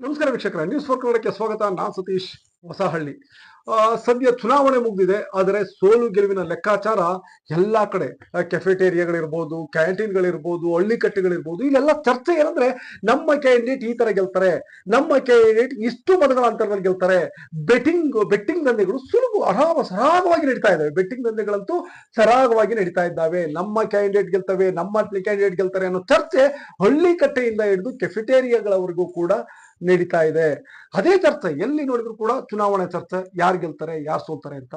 ನಮಸ್ಕಾರ ವೀಕ್ಷಕರ news four ಕನ್ನಡಕ್ಕೆ ಸ್ವಾಗತ. ನಾನ್ ಸತೀಶ್ ಹೊಸಹಳ್ಳಿ. ಸದ್ಯ ಚುನಾವಣೆ ಮುಗಿದಿದೆ, ಆದರೆ ಸೋಲು ಗೆಲುವಿನ ಲೆಕ್ಕಾಚಾರ ಎಲ್ಲಾ ಕಡೆ ಕೆಫೆಟೇರಿಯಾಗಳಿರ್ಬೋದು ಕ್ಯಾಂಟೀನ್ಗಳಿರ್ಬೋದು ಹಳ್ಳಿ ಕಟ್ಟೆಗಳಿರ್ಬೋದು ಇಲ್ಲೆಲ್ಲ ಚರ್ಚೆ ಏನಂದ್ರೆ ನಮ್ಮ ಕ್ಯಾಂಡಿಡೇಟ್ ಈ ತರ ಗೆಲ್ತಾರೆ, ನಮ್ಮ ಕ್ಯಾಂಡಿಡೇಟ್ ಇಷ್ಟು ಮತಗಳ ಅಂತರದಲ್ಲಿ ಗೆಲ್ತಾರೆ. ಬೆಟ್ಟಿಂಗ್ ಬೆಟ್ಟಿಂಗ್ ದಂಧೆಗಳು ಸುಲಭ, ಅರಾಮ, ಸರಾಗವಾಗಿ ನಡೀತಾ ಇದ್ದಾವೆ. ಬೆಟ್ಟಿಂಗ್ ದಂಧೆಗಳಂತೂ ಸರಾಗವಾಗಿ ನಡೀತಾ ಇದ್ದಾವೆ. ನಮ್ಮ ಕ್ಯಾಂಡಿಡೇಟ್ ಗೆಲ್ತವೆ, ನಮ್ಮ ಕ್ಯಾಂಡಿಡೇಟ್ ಗೆಲ್ತಾರೆ ಅನ್ನೋ ಚರ್ಚೆ ಹಳ್ಳಿ ಕಟ್ಟೆಯಿಂದ ಹಿಡಿದು ಕೆಫೆಟೇರಿಯಾಗಳವರೆಗೂ ಕೂಡ ನಡೀತಾ ಇದೆ. ಅದೇ ಚರ್ಚೆ ಎಲ್ಲಿ ನೋಡಿದ್ರು ಕೂಡ ಚುನಾವಣೆ ಚರ್ಚೆ, ಯಾರು ಗೆಲ್ತಾರೆ, ಯಾರು ಸೋಲ್ತಾರೆ ಅಂತ.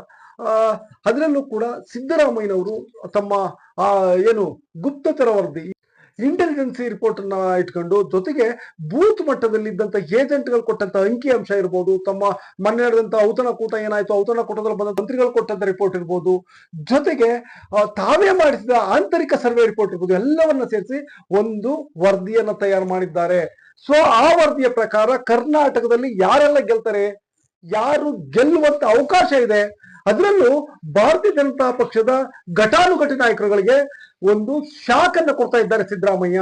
ಅದರಲ್ಲೂ ಕೂಡ ಸಿದ್ದರಾಮಯ್ಯನವರು ತಮ್ಮ, ಆ, ಏನು ಗುಪ್ತಚರ ವರದಿ ಇಂಟೆಲಿಜೆನ್ಸಿ ರಿಪೋರ್ಟ್ ಅನ್ನ ಇಟ್ಕೊಂಡು ಜೊತೆಗೆ ಬೂತ್ ಮಟ್ಟದಲ್ಲಿ ಇದ್ದಂತ ಏಜೆಂಟ್ಗಳು ಕೊಟ್ಟಂತ ಅಂಕಿ ಅಂಶ ಇರ್ಬೋದು, ತಮ್ಮ ಮೊನ್ನೆ ನಡೆದಂತ ಔತಣಕೂಟ ಏನಾಯ್ತು ಔತಣಕೂಟದಲ್ಲಿ ಬಂದ ಮಂತ್ರಿಗಳು ಕೊಟ್ಟಂತ ರಿಪೋರ್ಟ್ ಇರ್ಬೋದು, ಜೊತೆಗೆ ತಾವೇ ಮಾಡಿಸಿದ ಆಂತರಿಕ ಸರ್ವೆ ರಿಪೋರ್ಟ್ ಇರ್ಬೋದು, ಎಲ್ಲವನ್ನ ಸೇರಿಸಿ ಒಂದು ವರದಿಯನ್ನ ತಯಾರು ಮಾಡಿದ್ದಾರೆ. ಸೊ ಆ ವರದಿಯ ಪ್ರಕಾರ ಕರ್ನಾಟಕದಲ್ಲಿ ಯಾರೆಲ್ಲ ಗೆಲ್ತಾರೆ? ಯಾರು ಗೆಲ್ಲುವಂತ ಅವಕಾಶ ಇದೆ? ಅದರಲ್ಲೂ ಭಾರತೀಯ ಜನತಾ ಪಕ್ಷದ ಘಟಾನುಘಟಿ ನಾಯಕರುಗಳಿಗೆ ಒಂದು ಶಾಕ್ ಅನ್ನ ಕೊಡ್ತಾ ಇದ್ದಾರೆ ಸಿದ್ದರಾಮಯ್ಯ.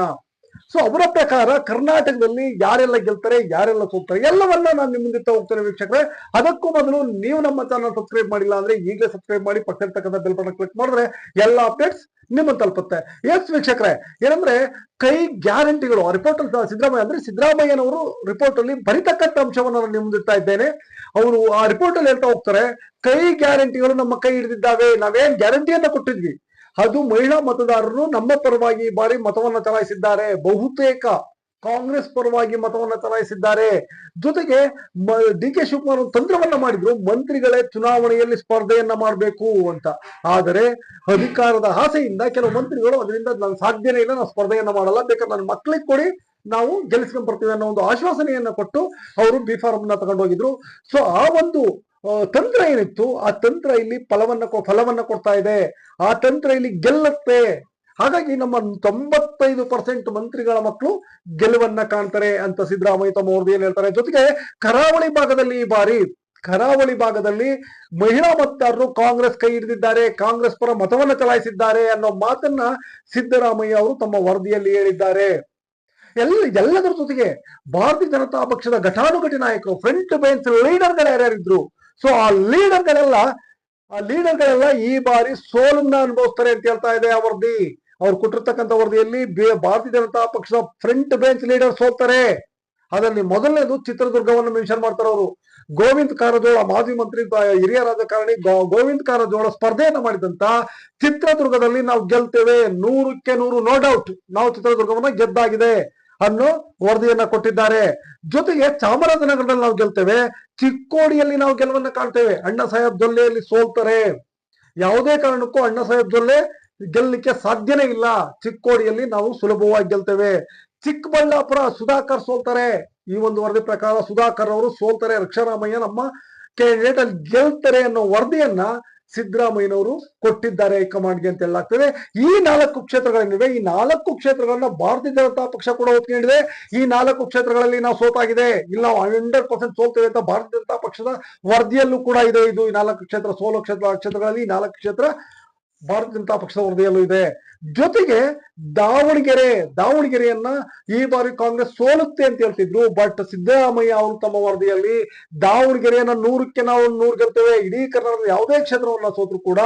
ಸೊ ಅವರ ಪ್ರಕಾರ ಕರ್ನಾಟಕದಲ್ಲಿ ಯಾರೆಲ್ಲ ಗೆಲ್ತಾರೆ, ಯಾರೆಲ್ಲ ಸೋಲ್ತಾರೆ ಎಲ್ಲವನ್ನ ನಾನು ನಿಮ್ಮ ಮುಂದೆ ಹೋಗ್ತೇನೆ ವೀಕ್ಷಕರೇ. ಅದಕ್ಕೂ ಮೊದಲು ನೀವು ನಮ್ಮ ಚಾನಲ್ ಸಬ್ಸ್ಕ್ರೈಬ್ ಮಾಡಿಲ್ಲ ಅಂದ್ರೆ ಈಗಲೇ ಸಬ್ಸ್ಕ್ರೈಬ್ ಮಾಡಿ ಪಕ್ಕದಲ್ಲಿರ್ತಕ್ಕಂಥ ಬೆಲ್ ಬಟನ್ ಕ್ಲಿಕ್ ಮಾಡಿದ್ರೆ ಎಲ್ಲ ಅಪ್ಡೇಟ್ಸ್ ನಿಮ್ಮ ತಲುಪುತ್ತೆ. ಎಸ್ ವೀಕ್ಷಕರೇ, ಏನಂದ್ರೆ ಕೈ ಗ್ಯಾರಂಟಿಗಳು ರಿಪೋರ್ಟ್ ಅಲ್ಲಿ ಸಿದ್ದರಾಮಯ್ಯ ಅಂದ್ರೆ ಸಿದ್ದರಾಮಯ್ಯನವರು ರಿಪೋರ್ಟ್ ಅಲ್ಲಿ ಬರಿತಕ್ಕಂಥ ಅಂಶವನ್ನು ನಾನು ಮುಂದಿಡ್ತಾ ಇದ್ದೇನೆ. ಅವರು ಆ ರಿಪೋರ್ಟ್ ಅಲ್ಲಿ ಹೇಳ್ತಾ ಹೋಗ್ತಾರೆ, ಕೈ ಗ್ಯಾರಂಟಿಗಳು ನಮ್ಮ ಕೈ ಹಿಡಿದಿದ್ದಾವೆ, ನಾವೇನ್ ಗ್ಯಾರಂಟಿಯನ್ನ ಕೊಟ್ಟಿದ್ವಿ. ಅದು ಮಹಿಳಾ ಮತದಾರರು ನಮ್ಮ ಪರವಾಗಿ ಬಾರಿ ಮತವನ್ನ ಚಲಾಯಿಸಿದ್ದಾರೆ, ಬಹುತೇಕ. ಕಾಂಗ್ರೆಸ್ ಪರವಾಗಿ ಮತವನ್ನು ಚಲಾಯಿಸಿದ್ದಾರೆ. ಜೊತೆಗೆ ಡಿ ಕೆ ಶಿವಕುಮಾರ್ ತಂತ್ರವನ್ನ ಮಾಡಿದ್ರು, ಮಂತ್ರಿಗಳೇ ಚುನಾವಣೆಯಲ್ಲಿ ಸ್ಪರ್ಧೆಯನ್ನ ಮಾಡಬೇಕು ಅಂತ. ಆದರೆ ಅಧಿಕಾರದ ಆಸೆಯಿಂದ ಕೆಲವು ಮಂತ್ರಿಗಳು ಅದರಿಂದ ನಾನು ಸಾಧ್ಯನೇ ಇಲ್ಲ ನಾನು ಸ್ಪರ್ಧೆಯನ್ನ ಮಾಡಲ್ಲ, ಬೇಕಾದ್ರೆ ನನ್ನ ಮಕ್ಕಳಿಗೆ ಕೊಡಿ, ನಾವು ಗೆಲ್ಲಿಸ್ಕೊಂಡ್ ಬರ್ತೀವಿ ಅನ್ನೋ ಒಂದು ಆಶ್ವಾಸನೆಯನ್ನ ಕೊಟ್ಟು ಅವರು ಬಿ ಫಾರ್ಮ್ನ ತಗೊಂಡು ಹೋಗಿದ್ರು ಸೊ ಆ ಒಂದು ತಂತ್ರ ಏನಿತ್ತು, ಆ ತಂತ್ರ ಇಲ್ಲಿ ಫಲವನ್ನ ಫಲವನ್ನ ಕೊಡ್ತಾ ಇದೆ. ಆ ತಂತ್ರ ಇಲ್ಲಿ ಗೆಲ್ಲುತ್ತೆ. ಹಾಗಾಗಿ ನಮ್ಮ ತೊಂಬತ್ತೈದು ಪರ್ಸೆಂಟ್ ಮಂತ್ರಿಗಳ ಮಕ್ಕಳು ಗೆಲುವನ್ನ ಕಾಣ್ತಾರೆ ಅಂತ ಸಿದ್ದರಾಮಯ್ಯ ತಮ್ಮ ವರದಿಯಲ್ಲಿ ಹೇಳ್ತಾರೆ? ಜೊತೆಗೆ ಕರಾವಳಿ ಭಾಗದಲ್ಲಿ ಈ ಬಾರಿ, ಕರಾವಳಿ ಭಾಗದಲ್ಲಿ ಮಹಿಳಾ ಮತದಾರರು ಕಾಂಗ್ರೆಸ್ ಕೈ ಹಿಡಿದಿದ್ದಾರೆ, ಕಾಂಗ್ರೆಸ್ ಪರ ಮತವನ್ನ ಚಲಾಯಿಸಿದ್ದಾರೆ ಅನ್ನೋ ಮಾತನ್ನ ಸಿದ್ದರಾಮಯ್ಯ ಅವರು ತಮ್ಮ ವರದಿಯಲ್ಲಿ ಹೇಳಿದ್ದಾರೆ. ಎಲ್ಲ, ಎಲ್ಲದರ ಜೊತೆಗೆ ಭಾರತೀಯ ಜನತಾ ಪಕ್ಷದ ಘಟಾನುಘಟಿ ನಾಯಕರು ಫ್ರಂಟ್ ಬೆಂಚ್ ಲೀಡರ್ಗಳು ಯಾರ್ಯಾರಿದ್ರು? ಸೊ ಆ ಲೀಡರ್ಗಳೆಲ್ಲ ಆ ಲೀಡರ್ಗಳೆಲ್ಲ ಈ ಬಾರಿ ಸೋಲನ್ನ ಅನುಭವಿಸ್ತಾರೆ ಅಂತ ಹೇಳ್ತಾ ಇದೆ ಆ ವರದಿ. ಅವ್ರು ಕೊಟ್ಟಿರ್ತಕ್ಕಂಥ ವರದಿಯಲ್ಲಿ ಭಾರತೀಯ ಜನತಾ ಪಕ್ಷದ ಫ್ರಂಟ್ ಬೆಂಚ್ ಲೀಡರ್ ಸೋಲ್ತಾರೆ. ಅದರಲ್ಲಿ ಮೊದಲನೇದು ಚಿತ್ರದುರ್ಗವನ್ನು ಮೆನ್ಷನ್ ಮಾಡ್ತಾರೆ ಅವರು. ಗೋವಿಂದ ಕಾರಜೋಳ ಮಾಜಿ ಮಂತ್ರಿ ಹಿರಿಯ ರಾಜಕಾರಣಿ ಗೋವಿಂದ್ ಕಾರಜೋಳ ಸ್ಪರ್ಧೆಯನ್ನು ಮಾಡಿದಂತ ಚಿತ್ರದುರ್ಗದಲ್ಲಿ ನಾವು ಗೆಲ್ತೇವೆ. ನೂರಕ್ಕೆ ನೂರು ನೋ ಡೌಟ್ ನಾವು ಚಿತ್ರದುರ್ಗವನ್ನ ಗೆದ್ದಾಗಿದೆ ಅನ್ನೋ ವರದಿಯನ್ನ ಕೊಟ್ಟಿದ್ದಾರೆ. ಜೊತೆಗೆ ಚಾಮರಾಜನಗರದಲ್ಲಿ ನಾವು ಗೆಲ್ತೇವೆ. ಚಿಕ್ಕೋಡಿಯಲ್ಲಿ ನಾವು ಗೆಲುವನ್ನ ಕಾಣ್ತೇವೆ. ಅಣ್ಣ ಸಾಹೇಬ್ ಜೊಲ್ಲೆಯಲ್ಲಿ ಸೋಲ್ತಾರೆ. ಯಾವುದೇ ಕಾರಣಕ್ಕೂ ಅಣ್ಣ ಸಾಹೇಬ್ ಜೊಲ್ಲೆ ಗೆಲ್ಲಲಿಕ್ಕೆ ಸಾಧ್ಯನೇ ಇಲ್ಲ. ಚಿಕ್ಕೋಡಿಯಲ್ಲಿ ನಾವು ಸುಲಭವಾಗಿ ಗೆಲ್ತೇವೆ. ಚಿಕ್ಕಬಳ್ಳಾಪುರ ಸುಧಾಕರ್ ಸೋಲ್ತಾರೆ. ಈ ಒಂದು ವರದಿ ಪ್ರಕಾರ ಸುಧಾಕರ್ ಅವರು ಸೋಲ್ತಾರೆ. ರಕ್ಷಾರಾಮಯ್ಯ ನಮ್ಮ ಕ್ಯಾಂಡಿಡೇಟ್ ಅಲ್ಲಿ ಗೆಲ್ತಾರೆ ಅನ್ನೋ ವರದಿಯನ್ನ ಸಿದ್ದರಾಮಯ್ಯನವರು ಕೊಟ್ಟಿದ್ದಾರೆ ಹೈಕಮಾಂಡ್ಗೆ ಅಂತ ಹೇಳಲಾಗ್ತದೆ. ಈ ನಾಲ್ಕು ಕ್ಷೇತ್ರಗಳೇನಿವೆ? ಈ ನಾಲ್ಕು ಕ್ಷೇತ್ರಗಳನ್ನ ಭಾರತೀಯ ಜನತಾ ಪಕ್ಷ ಕೂಡ ಒಪ್ಕೊಂಡಿದೆ. ಈ ನಾಲ್ಕು ಕ್ಷೇತ್ರಗಳಲ್ಲಿ ನಾವು ಸೋತಾಗಿದೆ. ಇಲ್ಲ, ನಾವು ಹಂಡ್ರೆಡ್ ಪರ್ಸೆಂಟ್ ಸೋಲ್ತೇವೆ ಅಂತ ಭಾರತೀಯ ಜನತಾ ಪಕ್ಷದ ವರದಿಯಲ್ಲೂ ಕೂಡ ಇದೆ. ಇದು ಈ ನಾಲ್ಕು ಕ್ಷೇತ್ರ, ಸೋಲೋ ಕ್ಷೇತ್ರ, ಕ್ಷೇತ್ರಗಳಲ್ಲಿ ಈ ನಾಲ್ಕು ಕ್ಷೇತ್ರ ಭಾರತೀಯ ಜನತಾ ಪಕ್ಷದ ವರದಿಯಲ್ಲೂ ಇದೆ. ಜೊತೆಗೆ ದಾವಣಗೆರೆ, ದಾವಣಗೆರೆಯನ್ನ ಈ ಬಾರಿ ಕಾಂಗ್ರೆಸ್ ಸೋಲುತ್ತೆ ಅಂತ ಹೇಳ್ತಿದ್ರು. ಬಟ್ ಸಿದ್ದರಾಮಯ್ಯ ಅವರು ತಮ್ಮ ವರದಿಯಲ್ಲಿ ದಾವಣಗೆರೆಯನ್ನ ನೂರಕ್ಕೆ ನಾವು ನೂರು ಗೆಲ್ತೇವೆ. ಇಡೀ ಕರ್ನಾಟಕದ ಯಾವುದೇ ಕ್ಷೇತ್ರವನ್ನ ಸೋತ್ರು ಕೂಡ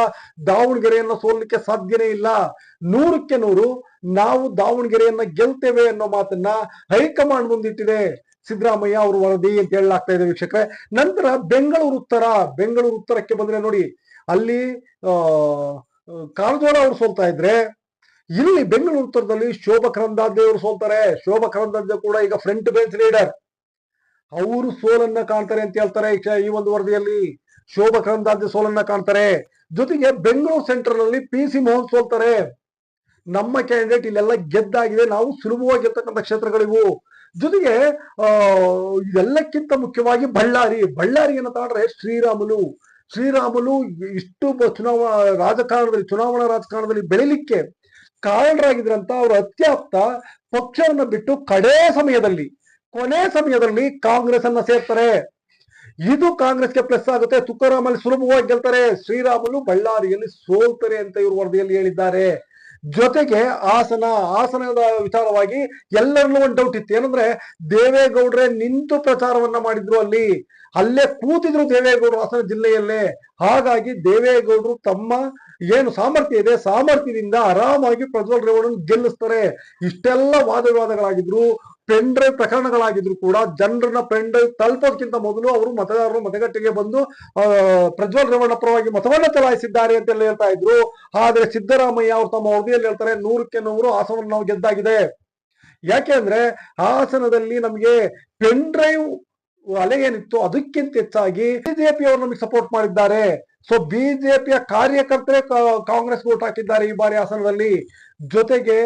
ದಾವಣಗೆರೆಯನ್ನ ಸೋಲ್ಲಿಕ್ಕೆ ಸಾಧ್ಯನೇ ಇಲ್ಲ. ನೂರಕ್ಕೆ ನೂರು, ನಾವು ದಾವಣಗೆರೆಯನ್ನ ಗೆಲ್ತೇವೆ ಅನ್ನೋ ಮಾತನ್ನ ಹೈಕಮಾಂಡ್ ಮುಂದಿಟ್ಟಿದೆ ಸಿದ್ದರಾಮಯ್ಯ ಅವ್ರ ವರದಿ ಅಂತ ಹೇಳಲಾಗ್ತಾ ಇದೆ ವೀಕ್ಷಕರೇ. ನಂತರ ಬೆಂಗಳೂರು ಉತ್ತರ, ಬೆಂಗಳೂರು ಉತ್ತರಕ್ಕೆ ಬಂದ್ರೆ ನೋಡಿ, ಅಲ್ಲಿ ಕಾರಜೋಳ ಅವರು ಸೋಲ್ತಾ ಇದ್ರೆ, ಇಲ್ಲಿ ಬೆಂಗಳೂರು ಉತ್ತರದಲ್ಲಿ ಶೋಭಾ ಕರಂದಾಜೆ ಅವರು ಸೋಲ್ತಾರೆ. ಶೋಭಾ ಕರಂದಾಜೆ ಕೂಡ ಈಗ ಫ್ರಂಟ್ ಬೆಂಚ್ ಲೀಡರ್ ಅವರು ಸೋಲನ್ನ ಕಾಣ್ತಾರೆ ಅಂತ ಹೇಳ್ತಾರೆ ಈ ಒಂದು ವರದಿಯಲ್ಲಿ. ಶೋಭಾ ಕರಂದಾಜೆ ಸೋಲನ್ನ ಕಾಣ್ತಾರೆ. ಜೊತೆಗೆ ಬೆಂಗಳೂರು ಸೆಂಟ್ರಲ್ ಅಲ್ಲಿ ಪಿ ಸಿ ಮೋಹನ್ ಸೋಲ್ತಾರೆ. ನಮ್ಮ ಕ್ಯಾಂಡಿಡೇಟ್ ಇಲ್ಲೆಲ್ಲ ಗೆದ್ದಾಗಿದೆ. ನಾವು ಸುಲಭವಾಗಿರ್ತಕ್ಕಂಥ ಕ್ಷೇತ್ರಗಳಿವು. ಜೊತೆಗೆ ಇದೆಲ್ಲಕ್ಕಿಂತ ಮುಖ್ಯವಾಗಿ ಬಳ್ಳಾರಿ. ಬಳ್ಳಾರಿಯನ್ನು ತಗೊಂಡ್ರೆ ಶ್ರೀರಾಮುಲು. ಶ್ರೀರಾಮುಲು ಇಷ್ಟು ಚುನಾವಣಾ ರಾಜಕಾರಣದಲ್ಲಿ ಚುನಾವಣಾ ರಾಜಕಾರಣದಲ್ಲಿ ಬೆಳಿಲಿಕ್ಕೆ ಕಾರಣರಾಗಿದ್ರಂತ ಅವರು ಅತ್ಯಾಪ್ತ ಪಕ್ಷವನ್ನು ಬಿಟ್ಟು ಕಡೇ ಸಮಯದಲ್ಲಿ, ಕೊನೆ ಸಮಯದಲ್ಲಿ ಕಾಂಗ್ರೆಸ್ ಅನ್ನ ಸೇರ್ತಾರೆ. ಇದು ಕಾಂಗ್ರೆಸ್ಗೆ ಪ್ಲಸ್ ಆಗುತ್ತೆ. ತುಕಾರಾಮಲ್ಲಿ ಸುಲಭವಾಗಿ ಗೆಲ್ತಾರೆ. ಶ್ರೀರಾಮುಲು ಬಳ್ಳಾರಿಯಲ್ಲಿ ಸೋಲ್ತಾರೆ ಅಂತ ಇವರು ವರದಿಯಲ್ಲಿ ಹೇಳಿದ್ದಾರೆ. ಜೊತೆಗೆ ಹಾಸನ ಹಾಸನದ ವಿಚಾರವಾಗಿ ಎಲ್ಲರಲ್ಲೂ ಒಂದು ಡೌಟ್ ಇತ್ತು. ಏನಂದ್ರೆ ದೇವೇಗೌಡ್ರೆ ನಿಂತು ಪ್ರಚಾರವನ್ನ ಮಾಡಿದ್ರು ಅಲ್ಲಿ. ಅಲ್ಲೇ ಕೂತಿದ್ರು ದೇವೇಗೌಡರು ಹಾಸನ ಜಿಲ್ಲೆಯಲ್ಲೇ. ಹಾಗಾಗಿ ದೇವೇಗೌಡರು ತಮ್ಮ ಏನು ಸಾಮರ್ಥ್ಯ ಇದೆ, ಸಾಮರ್ಥ್ಯದಿಂದ ಆರಾಮಾಗಿ ಪ್ರಜ್ವಲ್ ರೇವಣ್ಣನ ಗೆಲ್ಲಿಸ್ತಾರೆ. ಇಷ್ಟೆಲ್ಲ ವಾದ ವಿವಾದಗಳಾಗಿದ್ರು. ಪೆನ್ ಡ್ರೈವ್ ಪ್ರಕರಣಗಳಾಗಿದ್ರು ಕೂಡ ಜನರನ್ನ ಪೆನ್ ಡ್ರೈವ್ ತಲುಪೋದಕ್ಕಿಂತ ಮೊದಲು ಅವರು ಮತದಾರರು ಮತಗಟ್ಟೆಗೆ ಬಂದು ಪ್ರಜ್ವಲ್ ರೇವಣ್ಣ ಪರವಾಗಿ ಮತವನ್ನ ಚಲಾಯಿಸಿದ್ದಾರೆ ಅಂತೆಲ್ಲ ಹೇಳ್ತಾ ಇದ್ರು. ಆದ್ರೆ ಸಿದ್ದರಾಮಯ್ಯ ಅವರು ತಮ್ಮ ವರದಿಯಲ್ಲಿ ಹೇಳ್ತಾರೆ, ನೂರಕ್ಕೆ ನೂರು ಹಾಸನವನ್ನು ನಾವು ಗೆದ್ದಾಗಿದೆ. ಯಾಕೆ ಅಂದ್ರೆ ಹಾಸನದಲ್ಲಿ ನಮಗೆ ಪೆನ್ ಡ್ರೈವ್ ಅಲೆ ಏನಿತ್ತು ಅದಕ್ಕಿಂತ ಹೆಚ್ಚಾಗಿ ಬಿಜೆಪಿ ಅವರು ನಮಗೆ ಸಪೋರ್ಟ್ ಮಾಡಿದ್ದಾರೆ. ಸೊ ಬಿಜೆಪಿಯ ಕಾರ್ಯಕರ್ತರೇ ಕಾಂಗ್ರೆಸ್ ವೋಟ್ ಹಾಕಿದ್ದಾರೆ ಈ ಬಾರಿ ಹಾಸನದಲ್ಲಿ. ಜೊತೆಗೆ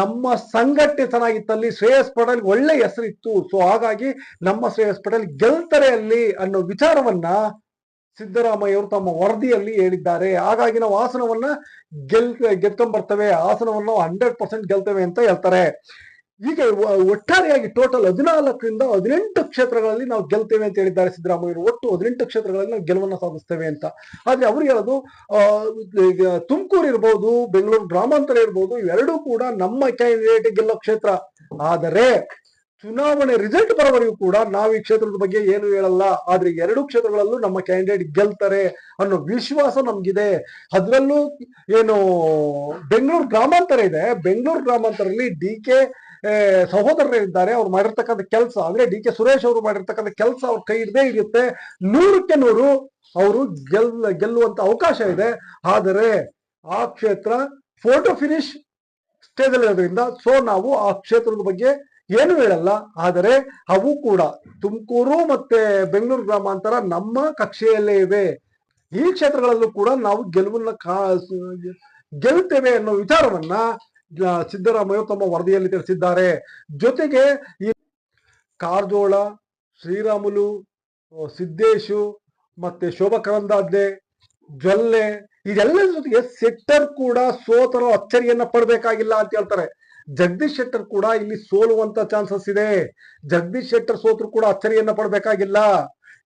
ನಮ್ಮ ಸಂಘಟನೆ ಚೆನ್ನಾಗಿತ್ತಲ್ಲಿ, ಶ್ರೇಯಸ್ ಪಟೇಲ್ ಒಳ್ಳೆ ಹೆಸರಿತ್ತು. ಸೊ ಹಾಗಾಗಿ ನಮ್ಮ ಶ್ರೇಯಸ್ ಪಟೇಲ್ ಗೆಲ್ತಾರೆ ಅಲ್ಲಿ ಅನ್ನೋ ವಿಚಾರವನ್ನ ಸಿದ್ದರಾಮಯ್ಯ ಅವರು ತಮ್ಮ ವರದಿಯಲ್ಲಿ ಹೇಳಿದ್ದಾರೆ. ಹಾಗಾಗಿ ನಾವು ಹಾಸನವನ್ನ ಗೆಲ್ ಗೆದ್ಕೊಂಡ್ ಬರ್ತೇವೆ ಹಾಸನವನ್ನು ಹಂಡ್ರೆಡ್ ಪರ್ಸೆಂಟ್ ಗೆಲ್ತೇವೆ ಅಂತ ಹೇಳ್ತಾರೆ. ಈಗ ಒಟ್ಟಾರೆಯಾಗಿ ಟೋಟಲ್ ಹದಿನಾಲ್ಕರಿಂದ ಹದಿನೆಂಟು ಕ್ಷೇತ್ರಗಳಲ್ಲಿ ನಾವು ಗೆಲ್ತೇವೆ ಅಂತ ಹೇಳಿದ್ದಾರೆ ಸಿದ್ದರಾಮಯ್ಯರು. ಒಟ್ಟು ಹದಿನೆಂಟು ಕ್ಷೇತ್ರಗಳಲ್ಲಿ ನಾವು ಗೆಲುವನ್ನ ಸಾಧಿಸ್ತೇವೆ ಅಂತ. ಆದ್ರೆ ಅವ್ರು ಹೇಳೋದು ತುಮಕೂರು ಇರ್ಬೋದು, ಬೆಂಗಳೂರು ಗ್ರಾಮಾಂತರ ಇರ್ಬೋದು, ಇವೆರಡೂ ಕೂಡ ನಮ್ಮ ಕ್ಯಾಂಡಿಡೇಟ್ ಗೆಲ್ಲೋ ಕ್ಷೇತ್ರ. ಆದರೆ ಚುನಾವಣೆ ರಿಸಲ್ಟ್ ಬರೋವರೆಗೂ ಕೂಡ ನಾವು ಈ ಕ್ಷೇತ್ರದ ಬಗ್ಗೆ ಏನು ಹೇಳಲ್ಲ. ಆದ್ರೆ ಎರಡು ಕ್ಷೇತ್ರಗಳಲ್ಲೂ ನಮ್ಮ ಕ್ಯಾಂಡಿಡೇಟ್ ಗೆಲ್ತಾರೆ ಅನ್ನೋ ವಿಶ್ವಾಸ ನಮ್ಗಿದೆ. ಅದರಲ್ಲೂ ಏನು ಬೆಂಗಳೂರು ಗ್ರಾಮಾಂತರ ಇದೆ. ಬೆಂಗಳೂರು ಗ್ರಾಮಾಂತರಲ್ಲಿ ಡಿ ಕೆ ಸಹೋದರರಿದ್ದಾರೆ ಅವ್ರು ಮಾಡಿರ್ತಕ್ಕಂಥ ಕೆಲಸ, ಅಂದ್ರೆ ಡಿ ಕೆ ಸುರೇಶ್ ಅವರು ಮಾಡಿರ್ತಕ್ಕಂಥ ಕೆಲಸ ಅವ್ರ ಕೈ ಇದೇ ಇರುತ್ತೆ. ನೂರಕ್ಕೆ ನೂರು ಅವರು ಗೆಲ್ ಗೆಲ್ಲುವಂತ ಅವಕಾಶ ಇದೆ. ಆದರೆ ಆ ಕ್ಷೇತ್ರ ಫೋಟೋ ಫಿನಿಶ್ ಸ್ಟೇಜ್ ಇರೋದ್ರಿಂದ ಸೊ ನಾವು ಆ ಕ್ಷೇತ್ರದ ಬಗ್ಗೆ ಏನು ಹೇಳಲ್ಲ. ಆದರೆ ಅವು ಕೂಡ ತುಮಕೂರು ಮತ್ತೆ ಬೆಂಗಳೂರು ಗ್ರಾಮಾಂತರ ನಮ್ಮ ಕಕ್ಷೆಯಲ್ಲೇ ಇವೆ ಈ ಕ್ಷೇತ್ರಗಳಲ್ಲೂ ಕೂಡ ನಾವು ಗೆಲುವನ್ನ ಕಾ ಗೆಲ್ತೇವೆ ಅನ್ನೋ ವಿಚಾರವನ್ನ ಸಿದ್ದರಾಮಯ್ಯ ತಮ್ಮ ವರದಿಯಲ್ಲಿ ತಿಳಿಸಿದ್ದಾರೆ. ಜೊತೆಗೆ ಈ ಕಾರಜೋಳ, ಶ್ರೀರಾಮುಲು ಸಿದ್ದೇಶು ಮತ್ತೆ ಶೋಭಾ ಕರಂದಾದ್ಲೆ ಜೊಲ್ಲೆ ಇದೆಲ್ಲ ಜೊತೆಗೆ ಶೆಟ್ಟರ್ ಕೂಡ ಸೋತರ ಅಚ್ಚರಿಯನ್ನ ಪಡಬೇಕಾಗಿಲ್ಲ ಅಂತ ಹೇಳ್ತಾರೆ. ಜಗದೀಶ್ ಶೆಟ್ಟರ್ ಕೂಡ ಇಲ್ಲಿ ಸೋಲುವಂತ ಚಾನ್ಸಸ್ ಇದೆ. ಜಗದೀಶ್ ಶೆಟ್ಟರ್ ಸೋತರು ಕೂಡ ಅಚ್ಚರಿಯನ್ನ ಪಡಬೇಕಾಗಿಲ್ಲ.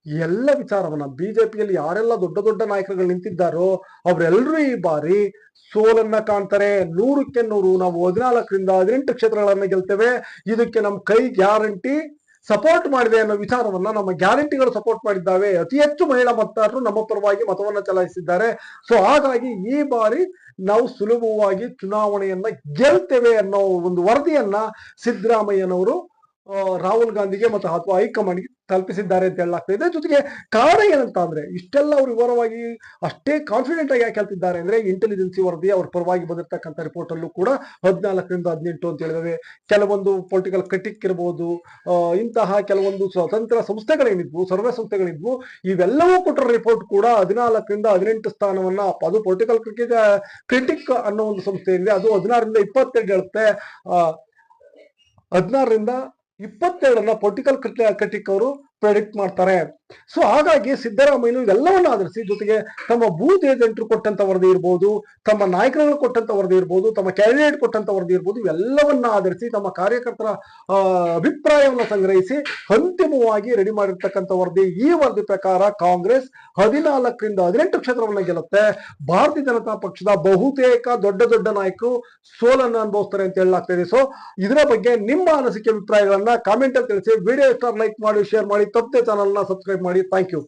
ಎಲ್ಲ ವಿಚಾರವನ್ನ ಬಿಜೆಪಿಯಲ್ಲಿ ಯಾರೆಲ್ಲ ದೊಡ್ಡ ದೊಡ್ಡ ನಾಯಕರುಗಳು ನಿಂತಿದ್ದಾರೋ ಅವರೆಲ್ಲರೂ ಈ ಬಾರಿ ಸೋಲನ್ನ ಕಾಣ್ತಾರೆ. ನೂರಕ್ಕೆ ನೂರು, ನಾವು ಹದಿನಾಲ್ಕರಿಂದ ಹದಿನೆಂಟು ಕ್ಷೇತ್ರಗಳನ್ನ ಗೆಲ್ತೇವೆ. ಇದಕ್ಕೆ ನಮ್ಮ ಕೈ ಗ್ಯಾರಂಟಿ ಸಪೋರ್ಟ್ ಮಾಡಿದೆ ಅನ್ನೋ ವಿಚಾರವನ್ನ ನಮ್ಮ ಗ್ಯಾರಂಟಿಗಳು ಸಪೋರ್ಟ್ ಮಾಡಿದ್ದಾವೆ. ಅತಿ ಹೆಚ್ಚು ಮಹಿಳಾ ಮತದಾರರು ನಮ್ಮ ಪರವಾಗಿ ಮತವನ್ನ ಚಲಾಯಿಸಿದ್ದಾರೆ. ಸೊ ಹಾಗಾಗಿ ಈ ಬಾರಿ ನಾವು ಸುಲಭವಾಗಿ ಚುನಾವಣೆಯನ್ನ ಗೆಲ್ತೇವೆ ಅನ್ನೋ ಒಂದು ವರದಿಯನ್ನ ಸಿದ್ದರಾಮಯ್ಯನವರು ರಾಹುಲ್ ಗಾಂಧಿಗೆ ಮತ್ತು ಅಥವಾ ಹೈಕಮಾಂಡ್ಗೆ ತಲುಪಿಸಿದ್ದಾರೆ ಅಂತ ಹೇಳಲಾಗ್ತಾ ಇದೆ. ಜೊತೆಗೆ ಕಾರಣ ಏನಂತ ಅಂದ್ರೆ ಇಷ್ಟೆಲ್ಲ ಅವರು ವಿವರವಾಗಿ ಅಷ್ಟೇ ಕಾನ್ಫಿಡೆಂಟ್ ಆಗಿ ಯಾಕೆ ಹೇಳ್ತಿದ್ದಾರೆ ಅಂದ್ರೆ ಇಂಟೆಲಿಜೆನ್ಸಿ ವರದಿ ಅವ್ರ ಪರವಾಗಿ ಬಂದಿರತಕ್ಕಂಥ ರಿಪೋರ್ಟ್ ಅಲ್ಲೂ ಕೂಡ ಹದಿನಾಲ್ಕರಿಂದ ಹದಿನೆಂಟು ಅಂತ ಹೇಳಿದಾವೆ ಕೆಲವೊಂದು ಪೊಲಿಟಿಕಲ್ ಕ್ರಿಟಿಕ್ ಇರಬಹುದು ಇಂತಹ ಕೆಲವೊಂದು ಸ್ವತಂತ್ರ ಸಂಸ್ಥೆಗಳೇನಿದ್ವು, ಸರ್ವೆ ಸಂಸ್ಥೆಗಳಿದ್ವು ಇವೆಲ್ಲವೂ ಕೊಟ್ಟಿರೋ ರಿಪೋರ್ಟ್ ಕೂಡ ಹದಿನಾಲ್ಕರಿಂದ ಹದಿನೆಂಟು ಸ್ಥಾನವನ್ನ ಅದು ಪೊಲಿಟಿಕಲ್ ಕ್ರಿಕೆಟ್ ಕ್ರಿಟಿಕ್ ಅನ್ನೋ ಒಂದು ಸಂಸ್ಥೆ ಇದೆ ಅದು ಹದಿನಾರರಿಂದ ಇಪ್ಪತ್ತೆರಡು ಹೇಳುತ್ತೆ. ಹದಿನಾರರಿಂದ ಇಪ್ಪತ್ತೆರಡನ್ನ ಪೊಲಿಟಿಕಲ್ ಕ್ರಿಟಿಕ್ ಅವರು ಪ್ರೆಡಿಕ್ಟ್ ಮಾಡ್ತಾರೆ. ಸೊ ಹಾಗಾಗಿ ಸಿದ್ದರಾಮಯ್ಯನು ಇವೆಲ್ಲವನ್ನ ಆಧರಿಸಿ, ಜೊತೆಗೆ ತಮ್ಮ ಬೂತ್ ಏಜೆಂಟ್ರು ಕೊಟ್ಟಂತ ವರದಿ ಇರ್ಬೋದು, ತಮ್ಮ ನಾಯಕರನ್ನು ಕೊಟ್ಟಂತ ವರದಿ ಇರ್ಬೋದು, ತಮ್ಮ ಕ್ಯಾಂಡಿಡೇಟ್ ಕೊಟ್ಟಂತ ವರದಿ ಇರ್ಬೋದು, ಇವೆಲ್ಲವನ್ನ ಆಧರಿಸಿ ತಮ್ಮ ಕಾರ್ಯಕರ್ತರ ಅಭಿಪ್ರಾಯವನ್ನು ಸಂಗ್ರಹಿಸಿ ಅಂತಿಮವಾಗಿ ರೆಡಿ ಮಾಡಿರ್ತಕ್ಕಂಥ ವರದಿ ಈ ವರದಿ ಪ್ರಕಾರ ಕಾಂಗ್ರೆಸ್ ಹದಿನಾಲ್ಕರಿಂದ ಹದಿನೆಂಟು ಕ್ಷೇತ್ರವನ್ನ ಗೆಲ್ಲುತ್ತೆ. ಭಾರತೀಯ ಜನತಾ ಪಕ್ಷದ ಬಹುತೇಕ ದೊಡ್ಡ ದೊಡ್ಡ ನಾಯಕರು ಸೋಲನ್ನು ಅನುಭವಿಸ್ತಾರೆ ಅಂತ ಹೇಳಲಾಗ್ತಾ ಇದೆ. ಸೊ ಇದರ ಬಗ್ಗೆ ನಿಮ್ಮ ಅನಿಸಿಕೆ, ಅಭಿಪ್ರಾಯಗಳನ್ನ ಕಾಮೆಂಟ್ ಅಲ್ಲಿ ತಿಳಿಸಿ. ವಿಡಿಯೋ ಇಷ್ಟ ಲೈಕ್ ಮಾಡಿ ಶೇರ್ ಮಾಡಿ. ತಪ್ಪದೆ ಚಾನಲ್ನ ಸಬ್ಸ್ಕ್ರೈಬ್ ಮಾಡಿ. Thank you